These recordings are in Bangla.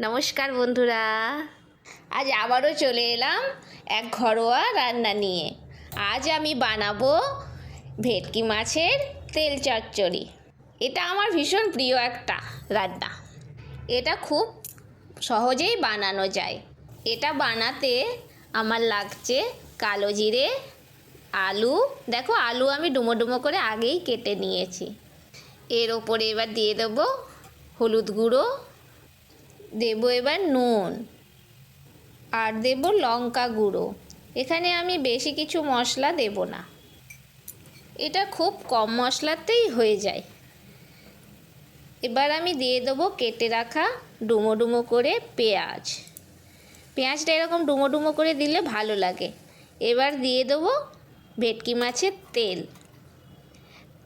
নমস্কার বন্ধুরা। আজ আবারও চলে এলাম এক ঘরোয়া রান্না নিয়ে। আজ আমি বানাবো ভেটকি মাছের তেল চচ্চড়ি। এটা আমার ভীষণ প্রিয় একটা রান্না। এটা খুব সহজেই বানানো যায়। এটা বানাতে আমার লাগছে কালো জিরে, আলু। দেখো, আলু আমি ডুমো ডুমো করে আগেই কেটে নিয়েছি। এর ওপরে এবার দিয়ে দেবো হলুদ গুঁড়ো দেবো এবার নুন আর দেব লঙ্কা গুঁড়ো। এখানে আমি বেশি কিছু মশলা দেব না। এটা খুব কম মশলাতেই হয়ে যায়। এবার আমি দিয়ে দেবো কেটে রাখা ডুমো ডুমো করে পেঁয়াজ। পেঁয়াজটা এরকম ডুমো ডুমো করে দিলে ভালো লাগে। এবার দিয়ে দেবো ভেটকি মাছের তেল।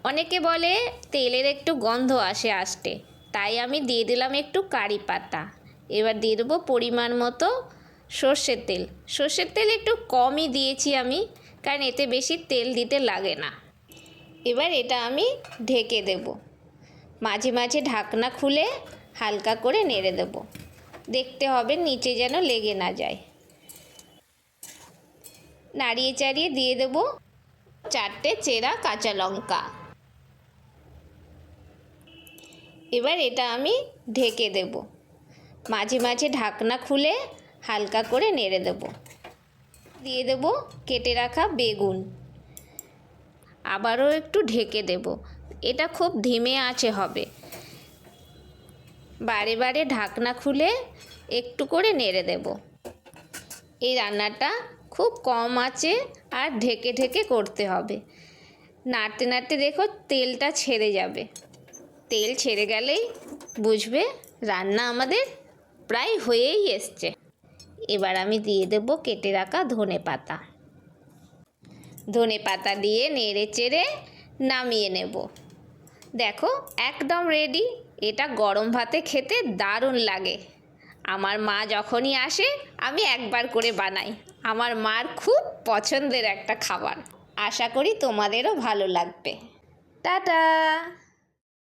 অনেকে বলে তেলের একটু গন্ধ আসে আসতে। তাই আমি দিয়ে দিলাম একটু কারি পাতা। এবার দিয়ে দেবো পরিমাণ মতো সর্ষের তেল। সর্ষের তেল একটু কমই দিয়েছি আমি, কারণ এতে বেশি তেল দিতে লাগে না। এবার এটা আমি ঢেকে দেব। মাঝে মাঝে ঢাকনা খুলে হালকা করে নেড়ে দেব। দেখতে হবে নিচে যেন লেগে না যায়। নাড়িয়ে চাড়িয়ে দিয়ে দেব চারটে চেরা কাঁচা লঙ্কা। এবার এটা আমি ঢেকে দেব। মাঝে মাঝে ঢাকনা খুলে হালকা করে নেড়ে দেব। দিয়ে দেব কেটে রাখা বেগুন। আবারও একটু ঢেকে দেব। এটা খুব ধিমে আঁচে হবে। বারে বারে ঢাকনা খুলে একটু করে নেড়ে দেব। এই রান্নাটা খুব কম আঁচে আর ঢেকে ঢেকে করতে হবে। নাড়তে নাড়তে দেখো তেলটা ছেড়ে যাবে। তেল ছেড়ে গেলেই বুঝবে রান্না আমাদের প্রায় হয়েই এসছে। এবার আমি দিয়ে দেব কেটে রাখা ধনে পাতা। ধনে পাতা দিয়ে নেড়ে চেড়ে নামিয়ে নেব। দেখো, একদম রেডি এটা গরম ভাতে খেতে দারুণ লাগে। আমার মা যখনই আসে, আমি একবার করে বানাই। আমার মার খুব পছন্দের একটা খাবার। আশা করি তোমাদেরও ভালো লাগবে। টাটা!